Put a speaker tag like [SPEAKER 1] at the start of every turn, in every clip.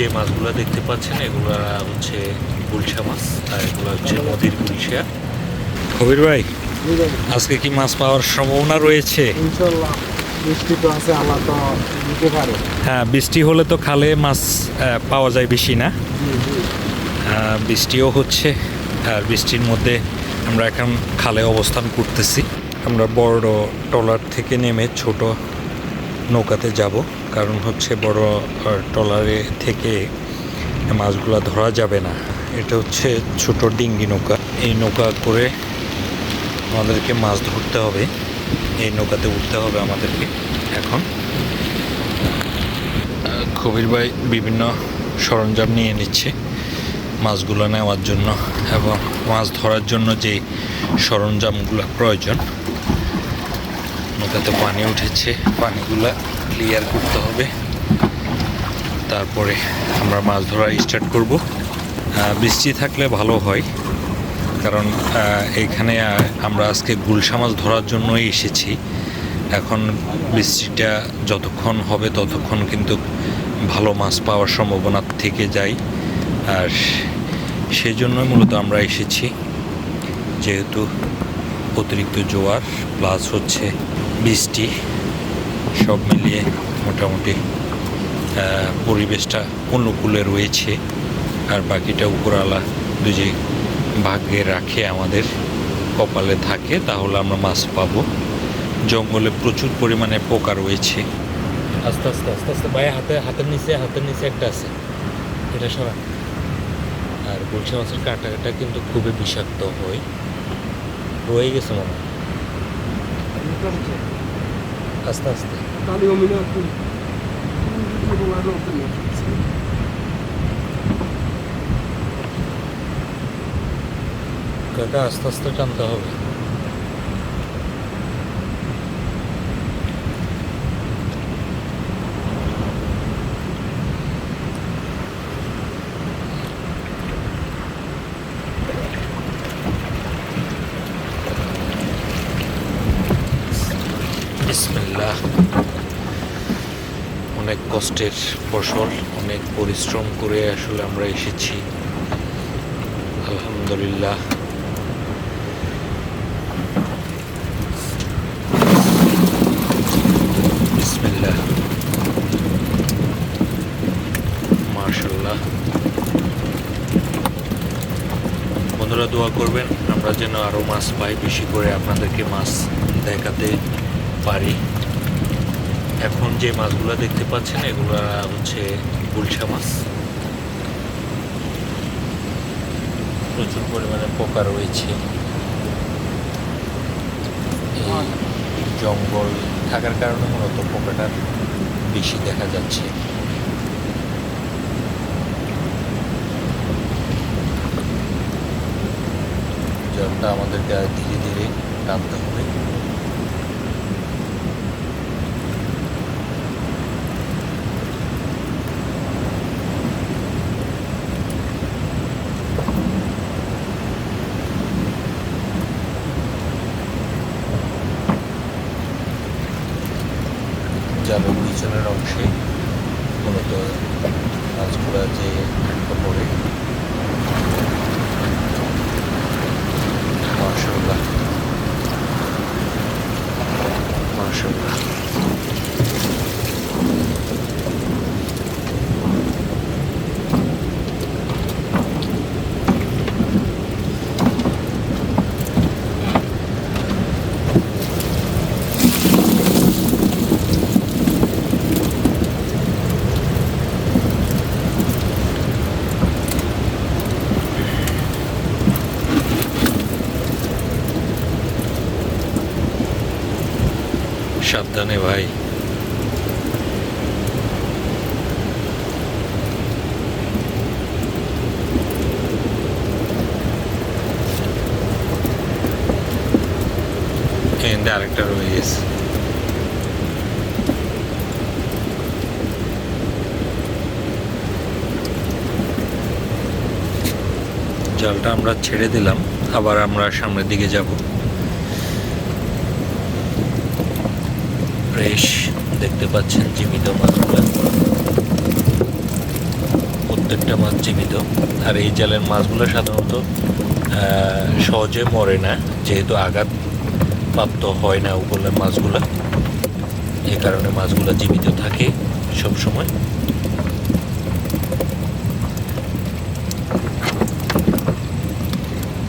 [SPEAKER 1] যে মাছগুলো দেখতে পাচ্ছেন এগুলো হচ্ছে গুলশা মাছ আর এগুলো হচ্ছে নদীর গুলশা। কবির ভাই আজকে কি মাছ পাওয়ার সম্ভাবনা রয়েছে?
[SPEAKER 2] ইনশাল্লাহ বৃষ্টি তো আছে আল্লাহ তো দিতে পারে।
[SPEAKER 1] হ্যাঁ বৃষ্টি হলে তো খালে মাছ পাওয়া যায় বেশি না। বৃষ্টিও হচ্ছে আর বৃষ্টির মধ্যে আমরা এখন খালে অবস্থান করতেছি। আমরা বড় ট্রলার থেকে নেমে ছোট নৌকাতে যাব। কারণ হচ্ছে বড় ট্রলারে থেকে মাছগুলো ধরা যাবে না। এটা হচ্ছে ছোট ডিঙ্গি নৌকা। এই নৌকা করে আমাদেরকে মাছ ধরতে হবে। এই নৌকাতে উঠতে হবে আমাদেরকে এখন। কবির ভাই বিভিন্ন সরঞ্জাম নিয়ে নিচ্ছে মাছগুলো নেওয়ার জন্য এবং মাছ ধরার জন্য যে সরঞ্জামগুলো প্রয়োজন, নৌকাতে পানি উঠেছে, পানিগুলা ক্লিয়ার করতে হবে। তারপরে আমরা মাছ ধরা স্টার্ট করব। বৃষ্টি থাকলে ভালো হয় কারণ আহ, এইখানে আমরা আজকে গুলশা মাছ ধরার জন্যই এসেছি। এখন বৃষ্টিটা যতক্ষণ হবে ততক্ষণ কিন্তু ভালো মাছ পাওয়ার সম্ভাবনা থেকে যায়। আর সেই জন্যই মূলত আমরা এসেছি যেহেতু অতিরিক্ত জোয়ার প্লাস হচ্ছে বৃষ্টি। সব মিলিয়ে মোটামুটি পরিবেশটা অনুকূলে রয়েছে। আর বাকিটা উপরওয়ালা যদি ভাগ্যে রাখে আমাদের, কপালে থাকে, তাহলে আমরা মাছ পাব। জঙ্গলে প্রচুর পরিমাণে পোকা রয়েছে। আস্তে আস্তে আস্তে আস্তে, ভাই, হাতে, হাতের নিচে হাতের নিচে একটা আছে। এটা সরা। আর গুলশা মাছের কাঁটা কাটা কিন্তু খুবই বিষাক্ত হয়। রয়ে গেছে মনে হয়। আস্তে।
[SPEAKER 2] তাহলে অমিনা তুই
[SPEAKER 1] কাকা আস্তে আস্তে টানতে হবে বিসমিল্লাহ অনেক কষ্টের ফসল, অনেক পরিশ্রম করে আসলে আমরা এসেছি। আলহামদুলিল্লাহ। বন্ধুরা, দোয়া করবেন, আমরা যেন আরও মাছ পাই, বেশি করে আপনাদেরকে মাছ দেখাতে পারি। এখন যে মাছগুলো দেখতে পাচ্ছেন, এগুলো হচ্ছে গুলশা মাছ। প্রচুর পরিমাণে পোকা রয়েছে। জঙ্গল থাকার কারণে মূলত পোকাটা বেশি দেখা যাচ্ছে। জলটা আমাদেরকে ধীরে ধীরে টানতে হবে জালের পিছনের অংশে মূলত মাছগুলা যে আটকা পড়ে মার্শাল্লাহ মার্শাল্লাহ সাবধানে ভাই। আরেকটা রয়ে গেছে। জালটা আমরা ছেড়ে দিলাম আবার আমরা সামনের দিকে যাব। ফ্রেশ দেখতে পাচ্ছেন জীবিত মাছগুলো প্রত্যেকটা মাছ জীবিত। আর এই জালের মাছগুলো সাধারণত সহজে মরে না, যেহেতু আঘাত প্রাপ্ত হয় না উপলের মাছগুলো। এই কারণে মাছগুলো জীবিত থাকে সব সময়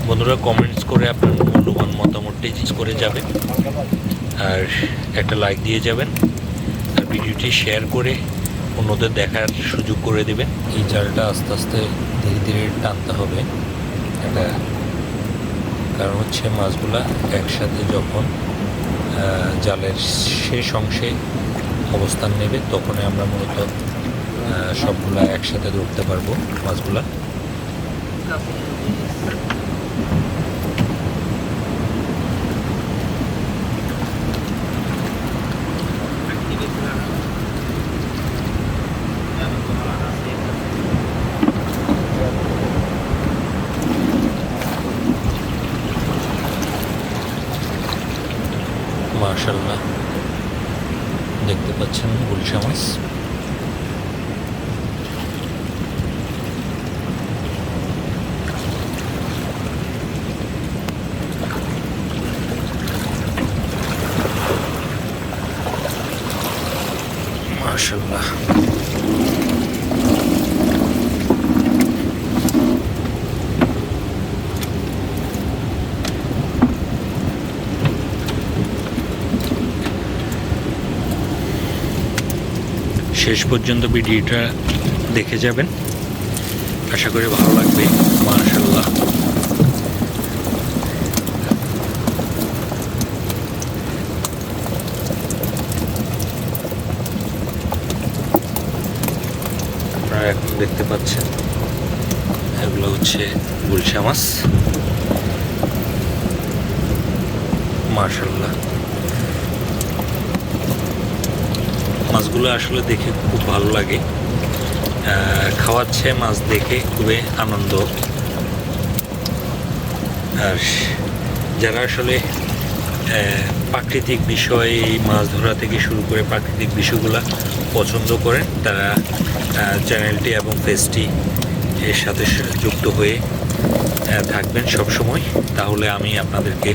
[SPEAKER 1] বন্ধুরা কমেন্টস করে আপনার মূল্যবান মতামতটি করে যাবেন আর একটা লাইক দিয়ে যাবেন আর ভিডিওটি শেয়ার করে অন্যদের দেখার সুযোগ করে দেবেন। এই জালটা আস্তে আস্তে ধীরে ধীরে টানতে হবে। এটা কারণ হচ্ছে মাছগুলা একসাথে যখন জালের শেষ অংশে অবস্থান নেবে তখনই আমরা মূলত সবগুলা একসাথে ধরতে পারব মাছগুলা মার্শাল্লাহ দেখতে পাচ্ছেন গুলশা মাছ মার্শাল্লাহ শেষ পর্যন্ত ভিডিওটা দেখে যাবেন। আশা করি ভালো লাগবে। মার্শাল্লাহ আপনারা এখন দেখতে পাচ্ছেন। এগুলো হচ্ছে গুলশা মাছ। মার্শাল্লাহ মাছগুলো আসলে দেখে খুব ভালো লাগে। খাওয়াচ্ছে মাছ দেখে খুবই আনন্দ। আর যারা আসলে প্রাকৃতিক বিষয়, মাছ ধরা থেকে শুরু করে প্রাকৃতিক বিষয়গুলো পছন্দ করেন। তারা চ্যানেলটি এবং পেজটি এর সাথে যুক্ত হয়ে থাকবেন সব সময় তাহলে আমি আপনাদেরকে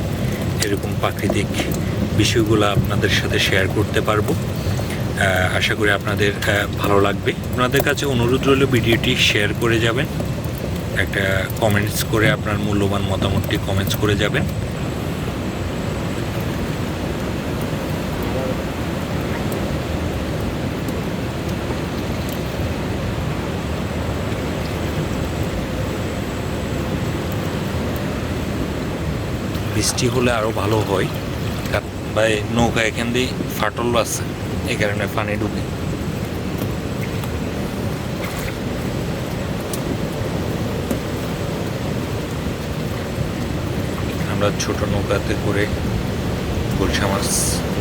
[SPEAKER 1] এরকম প্রাকৃতিক বিষয়গুলো আপনাদের সাথে শেয়ার করতে পারব। আশা করি আপনাদের ভালো লাগবে। আপনাদের কাছে অনুরোধ রইল ভিডিওটি শেয়ার করে যাবেন। একটা কমেন্টস করে আপনার মূল্যবান মতামতটি কমেন্টস করে যাবেন। বৃষ্টি হলে আরও ভালো হয়। ভাই নৌকা এখান দিয়ে ফাটল আছে এই কারণে পানি ঢুকে। আমরা ছোট নৌকাতে করে গুলশা মাছ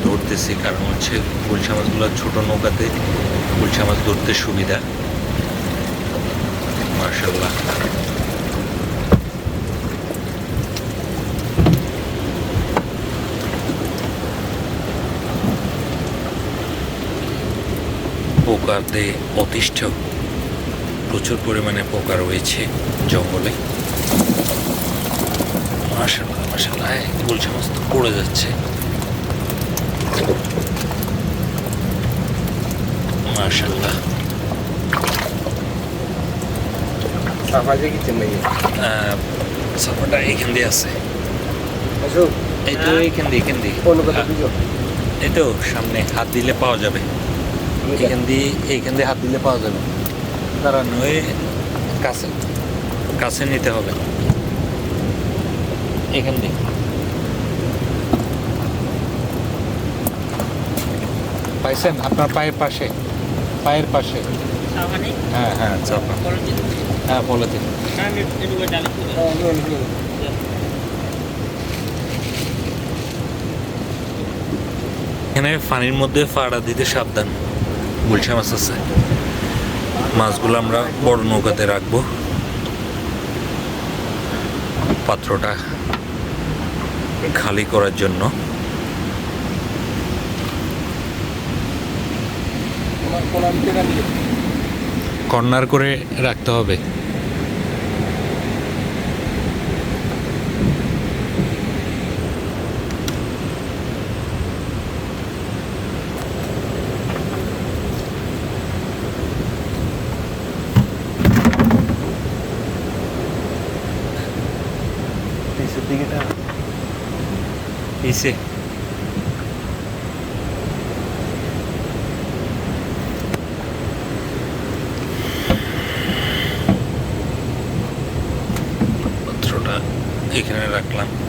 [SPEAKER 1] ধরতেছি, কারণ হচ্ছে গুলশা মাছগুলো ছোট নৌকাতে গুলশা মাছ ধরতে সুবিধা। মার্শাল্লাহ পোকাতে অতিষ্ঠ। প্রচুর পরিমাণে পোকা রয়েছে জঙ্গলে। মাসাল্লাহ মাসাল্লাহ গুল সমস্ত পড়ে যাচ্ছে।
[SPEAKER 2] কি
[SPEAKER 1] সাফাটা এইখান দিয়ে আছে। এই তো দিয়ে দিয়ে।
[SPEAKER 2] কথা বুঝো
[SPEAKER 1] এই তো সামনে হাত দিলে পাওয়া যাবে। এইখান দিয়ে এইখান দিয়ে হাত দিলে পাওয়া যাবে। দাঁড়ান ওই কাছে। কাছে নিতে হবে। এখান দিয়ে পাইছেন? আপনার পায়ের পাশে। পায়ের পাশে। হ্যাঁ হ্যাঁ চাপা হ্যাঁ পলিথিন
[SPEAKER 3] আমি
[SPEAKER 1] এখানে পানির মধ্যে ফাড়া দিতে সাবধান। গুলশা মাছ আছে। মাছগুলো আমরা বড় নৌকাতে রাখব। পাত্রটা খালি করার জন্য। কর্নার করে রাখতে হবে। পত্রটা এখানে রাখলাম।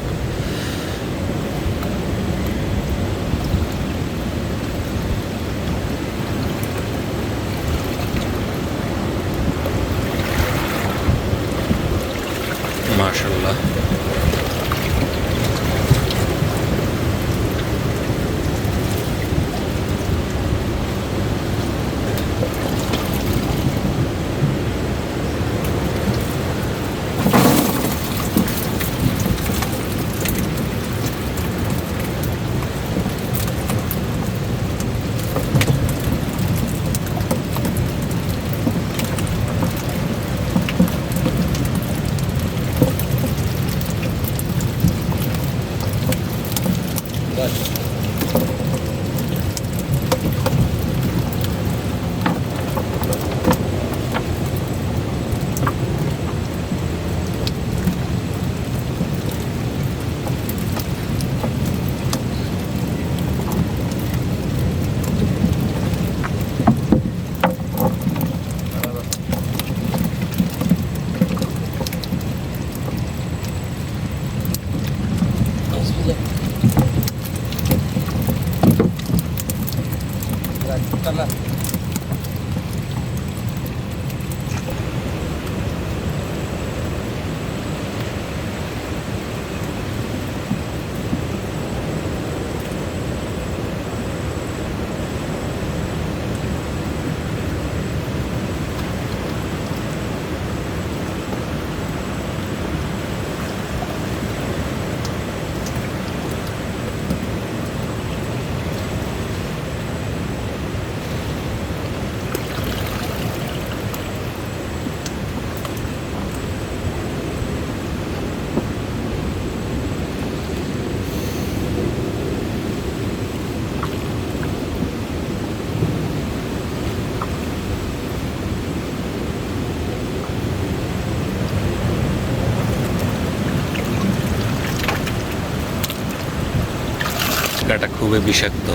[SPEAKER 1] খুবই বিষাক্ত।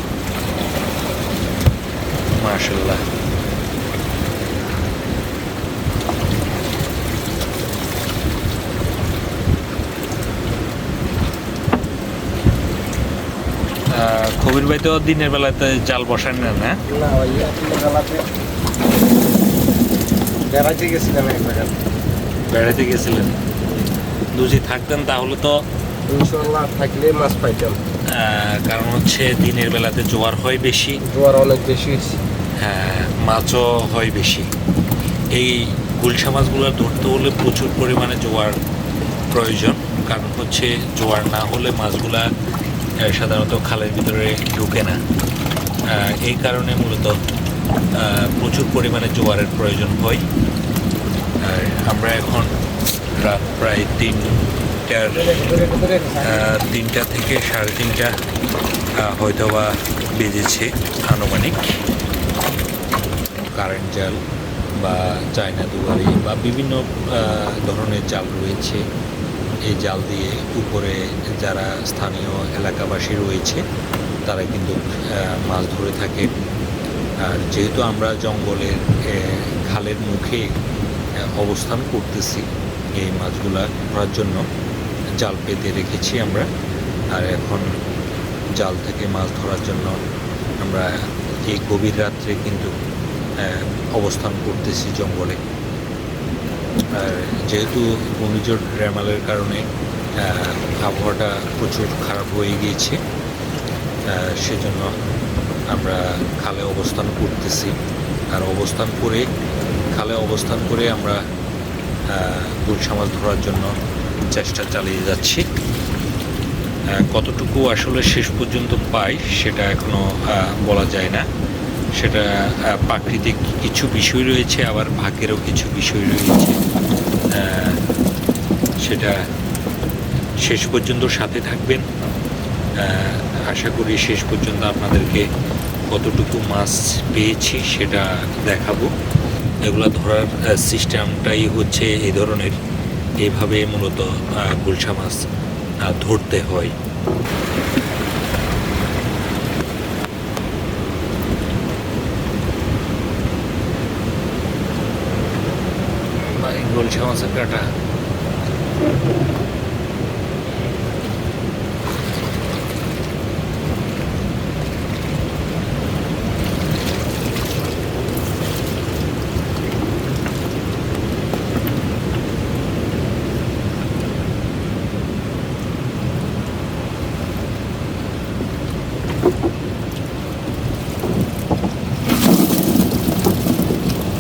[SPEAKER 1] মাশাল্লাহ আহ, কবির ভাই তো দিনের বেলাতে জাল বসান না না
[SPEAKER 2] না বেড়াইতে গেছিলাম এক জায়গায়।
[SPEAKER 1] বেড়াতে গেছিলেন। দুজি থাকতেন তাহলে তো
[SPEAKER 2] ইনশাল্লাহ থাকলে মাছ পাইতাম।
[SPEAKER 1] কারণ হচ্ছে দিনের বেলাতে জোয়ার হয় বেশি।
[SPEAKER 2] জোয়ার অনেক বেশি
[SPEAKER 1] হ্যাঁ মাছও হয় বেশি। এই গুলশা মাছগুলো ধরতে হলে প্রচুর পরিমাণে জোয়ার প্রয়োজন। কারণ হচ্ছে জোয়ার না হলে মাছগুলা সাধারণত খালের ভিতরে ঢুকে না। এই কারণে মূলত প্রচুর পরিমাণে জোয়ারের প্রয়োজন হয়। আর আমরা এখন রাত প্রায় তিনটার আহ, তিনটা থেকে সাড়ে তিনটা হয়তো বা বেজেছে আনুমানিক। কারেন্ট জাল বা চায়না দুয়ারি বা বিভিন্ন ধরনের জাল রয়েছে। এই জাল দিয়ে উপরে যারা স্থানীয় এলাকাবাসী রয়েছে তারা কিন্তু মাছ ধরে থাকে। আর যেহেতু আমরা জঙ্গলের খালের মুখে অবস্থান করতেছি এই মাছগুলা ধরার জন্য জাল পেতে রেখেছি আমরা। আর এখন জাল থেকে মাছ ধরার জন্য আমরা এই গভীর রাত্রে কিন্তু অবস্থান করতেছি জঙ্গলে। আর যেহেতু ঘূর্ণিঝড় র্যামালের কারণে আবহাওয়াটা প্রচুর খারাপ হয়ে গিয়েছে সেজন্য আমরা খালে অবস্থান করতেছি। আর অবস্থান করে, খালে অবস্থান করে আমরা গুলশা মাছ ধরার জন্য চেষ্টা চালিয়ে যাচ্ছি। কতটুকু আসলে শেষ পর্যন্ত পাই সেটা এখনও আহ, বলা যায় না। সেটা প্রাকৃতিক কিছু বিষয় রয়েছে আবার ভাগ্যেরও কিছু বিষয় রয়েছে। সেটা শেষ পর্যন্ত সাথে থাকবেন। আশা করি শেষ পর্যন্ত আপনাদেরকে কতটুকু মাছ পেয়েছি সেটা দেখাবো। এগুলো ধরার সিস্টেমটাই হচ্ছে এই ধরনের। এইভাবে মূলত গুলশা মাছ ধরতে হয়। গুলশা মাছের কাটা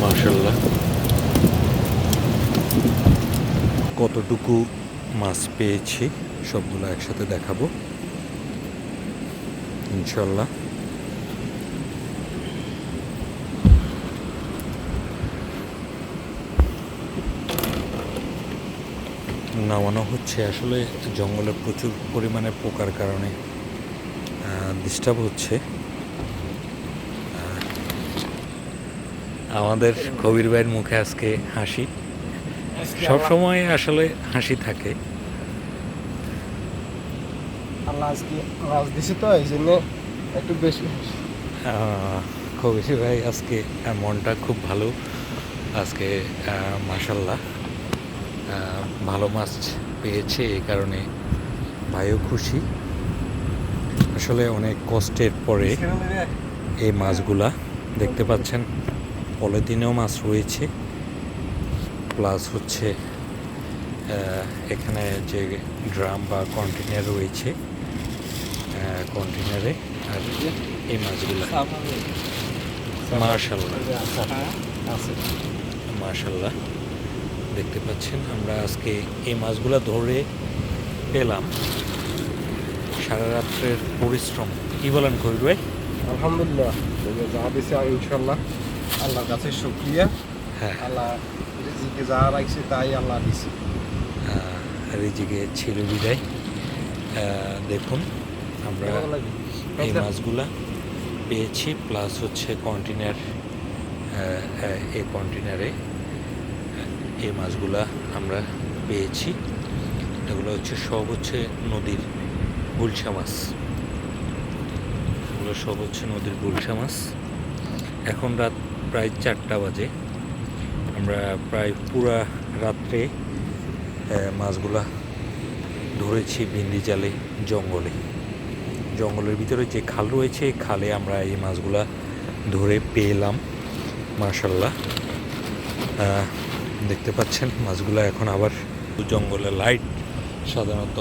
[SPEAKER 1] মার্শাল্লাহ কতটুকু মাছ পেয়েছি, সবগুলো একসাথে দেখাবো। ইনশাল্লাহ। নামানো হচ্ছে। আসলে জঙ্গলে প্রচুর পরিমাণে পোকার কারণে ডিস্টার্ব হচ্ছে। আমাদের কবির ভাইয়ের মুখে আজকে হাসি। সব সময় আসলে হাসি থাকে।
[SPEAKER 2] আল্লাহ আজকে মাছ দিছে তো এই জন্য একটু বেশি
[SPEAKER 1] আহ, কবির ভাই আজকে মনটা খুব ভালো। আজকে মাসাল্লাহ ভালো মাছ পেয়েছে এই কারণে ভাইও খুশি। আসলে অনেক কষ্টের পরে এই মাছগুলা দেখতে পাচ্ছেন। পলিথিনেও মাছ রয়েছে। প্লাস হচ্ছে এখানে যে ড্রাম বা কন্টেনার রয়েছে কন্টেনারে আর এই মাছগুলা। মার্শাল্লাহ। মার্শাল্লাহ। দেখতে পাচ্ছেন আমরা আজকে এই মাছগুলা ধরে পেলাম। সারা রাত্রের পরিশ্রম। কি বলেন কবির ভাই?
[SPEAKER 2] আলহামদুলিল্লাহ। যা দিছে ইনশাল্লাহ। আল্লাহর কাছে শুক্রিয়া।
[SPEAKER 1] হ্যাঁ।
[SPEAKER 2] আল্লাহ রিজিকে যা রাখছে তাই আল্লাহ দিছে।
[SPEAKER 1] রিজিকে ছিল বিদায়। দেখুন আমরা এই মাছগুলা পেয়েছি প্লাস হচ্ছে কন্টেনার এই কন্টেনারে এই মাছগুলা আমরা পেয়েছি। এগুলো হচ্ছে সব হচ্ছে নদীর গুলশা মাছ। এগুলো সব হচ্ছে নদীর গুলশা মাছ। এখন রাত প্রায় চারটা বাজে। আমরা প্রায় পুরা রাত্রে মাছগুলা ধরেছি বিন্দি জালে জঙ্গলে। জঙ্গলের ভিতরে যে খাল রয়েছে, খালে আমরা এই মাছগুলা ধরে পেলাম মার্শাল্লাহ দেখতে পাচ্ছেন, মাছগুলা এখন আবার জঙ্গলে লাইট সাধারণত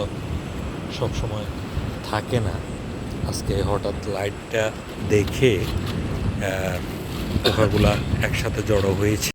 [SPEAKER 1] সবসময় থাকে না। আজকে হঠাৎ লাইটটা দেখে পোকাগুলা একসাথে জড়ো হয়েছে।